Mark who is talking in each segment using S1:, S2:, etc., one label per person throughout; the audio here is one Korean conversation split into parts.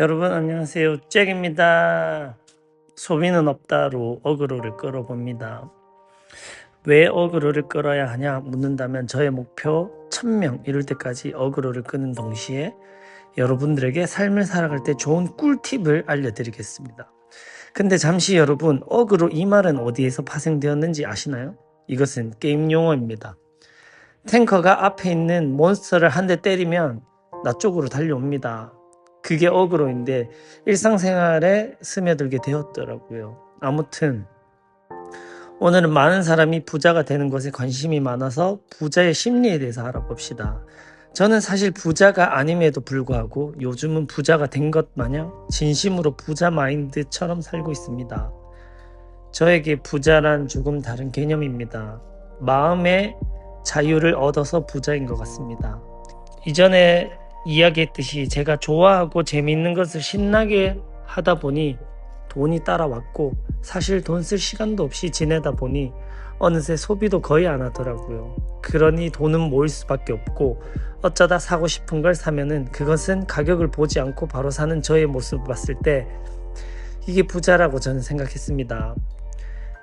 S1: 여러분 안녕하세요. 잭입니다. 소비는 없다로 어그로를 끌어봅니다. 왜 어그로를 끌어야 하냐 묻는다면 저의 목표 1000명 이룰 때까지 어그로를 끄는 동시에 여러분들에게 삶을 살아갈 때 좋은 꿀팁을 알려드리겠습니다. 근데 잠시 여러분 어그로 이 말은 어디에서 파생되었는지 아시나요? 이것은 게임 용어입니다. 탱커가 앞에 있는 몬스터를 한 대 때리면 나 쪽으로 달려옵니다. 그게 어그로인데 일상생활에 스며들게 되었더라고요. 아무튼 오늘은 많은 사람이 부자가 되는 것에 관심이 많아서 부자의 심리에 대해서 알아봅시다. 저는 사실 부자가 아님에도 불구하고 요즘은 부자가 된 것 마냥 진심으로 부자 마인드처럼 살고 있습니다. 저에게 부자란 조금 다른 개념입니다. 마음의 자유를 얻어서 부자인 것 같습니다. 이전에 이야기했듯이 제가 좋아하고 재미있는 것을 신나게 하다 보니 돈이 따라왔고 사실 돈 쓸 시간도 없이 지내다 보니 어느새 소비도 거의 안 하더라고요. 그러니 돈은 모일 수밖에 없고 어쩌다 사고 싶은 걸 사면은 그것은 가격을 보지 않고 바로 사는 저의 모습을 봤을 때 이게 부자라고 저는 생각했습니다.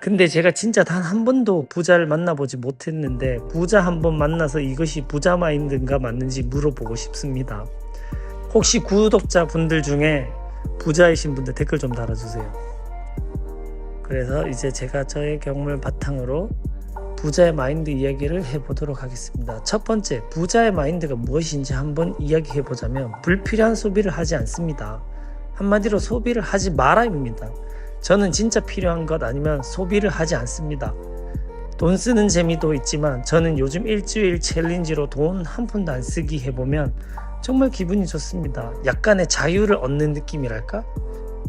S1: 근데 제가 진짜 단 한 번도 부자를 만나보지 못했는데 부자 한 번 만나서 이것이 부자 마인드인가 맞는지 물어보고 싶습니다. 혹시 구독자 분들 중에 부자이신 분들 댓글 좀 달아주세요. 그래서 이제 제가 저의 경험을 바탕으로 부자의 마인드 이야기를 해보도록 하겠습니다. 첫 번째, 부자의 마인드가 무엇인지 한번 이야기해 보자면 불필요한 소비를 하지 않습니다. 한마디로 소비를 하지 마라입니다. 저는 진짜 필요한 것 아니면 소비를 하지 않습니다. 돈 쓰는 재미도 있지만 저는 요즘 일주일 챌린지로 돈 한 푼도 안 쓰기 해보면 정말 기분이 좋습니다. 약간의 자유를 얻는 느낌이랄까?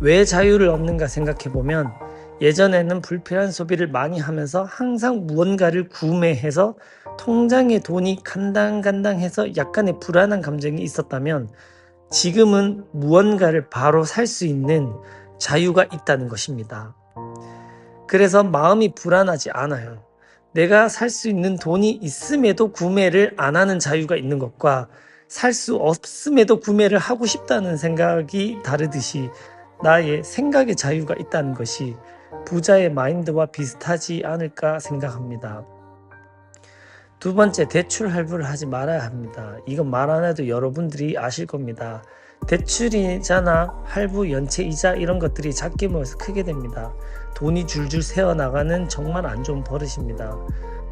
S1: 왜 자유를 얻는가 생각해보면 예전에는 불필요한 소비를 많이 하면서 항상 무언가를 구매해서 통장에 돈이 간당간당해서 약간의 불안한 감정이 있었다면 지금은 무언가를 바로 살 수 있는 자유가 있다는 것입니다. 그래서 마음이 불안하지 않아요. 내가 살 수 있는 돈이 있음에도 구매를 안 하는 자유가 있는 것과 살 수 없음에도 구매를 하고 싶다는 생각이 다르듯이 나의 생각의 자유가 있다는 것이 부자의 마인드와 비슷하지 않을까 생각합니다. 두 번째, 대출 할부를 하지 말아야 합니다. 이건 말 안 해도 여러분들이 아실 겁니다. 대출이자나 할부, 연체, 이자 이런 것들이 작게 모여서 크게 됩니다. 돈이 줄줄 새어나가는 정말 안 좋은 버릇입니다.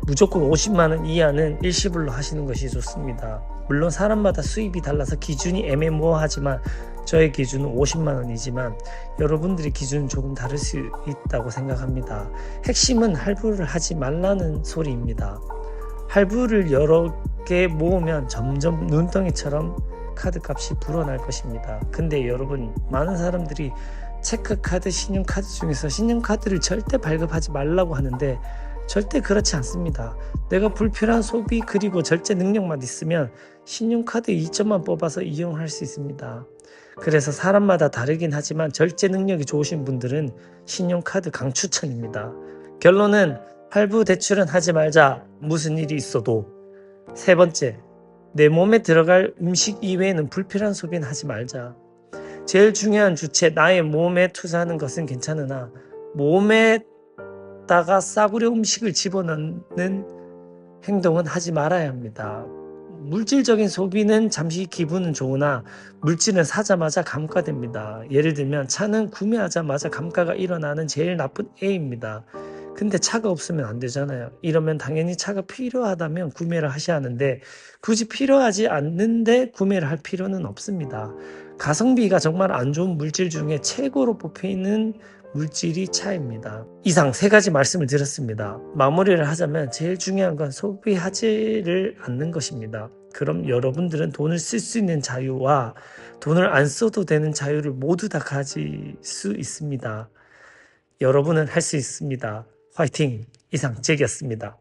S1: 무조건 50만원 이하는 일시불로 하시는 것이 좋습니다. 물론 사람마다 수입이 달라서 기준이 애매모호하지만 저의 기준은 50만원이지만 여러분들의 기준은 조금 다를 수 있다고 생각합니다. 핵심은 할부를 하지 말라는 소리입니다. 할부를 여러 개 모으면 점점 눈덩이처럼 카드 값이 불어날 것입니다. 근데 여러분 많은 사람들이 체크카드, 신용카드 중에서 신용카드를 절대 발급하지 말라고 하는데 절대 그렇지 않습니다. 내가 불필요한 소비 그리고 절제 능력만 있으면 신용카드 2점만 뽑아서 이용할 수 있습니다. 그래서 사람마다 다르긴 하지만 절제 능력이 좋으신 분들은 신용카드 강추천입니다. 결론은 할부 대출은 하지 말자. 무슨 일이 있어도. 세 번째, 내 몸에 들어갈 음식 이외에는 불필요한 소비는 하지 말자. 제일 중요한 주체, 나의 몸에 투자하는 것은 괜찮으나 몸에다가 싸구려 음식을 집어넣는 행동은 하지 말아야 합니다. 물질적인 소비는 잠시 기분은 좋으나 물질은 사자마자 감가됩니다. 예를 들면 차는 구매하자마자 감가가 일어나는 제일 나쁜 A입니다. 근데 차가 없으면 안 되잖아요. 이러면 당연히 차가 필요하다면 구매를 하셔야 하는데 굳이 필요하지 않는데 구매를 할 필요는 없습니다. 가성비가 정말 안 좋은 물질 중에 최고로 뽑히는 물질이 차입니다. 이상 세 가지 말씀을 드렸습니다. 마무리를 하자면 제일 중요한 건 소비하지를 않는 것입니다. 그럼 여러분들은 돈을 쓸 수 있는 자유와 돈을 안 써도 되는 자유를 모두 다 가질 수 있습니다. 여러분은 할 수 있습니다. 화이팅! 이상 잭이었습니다.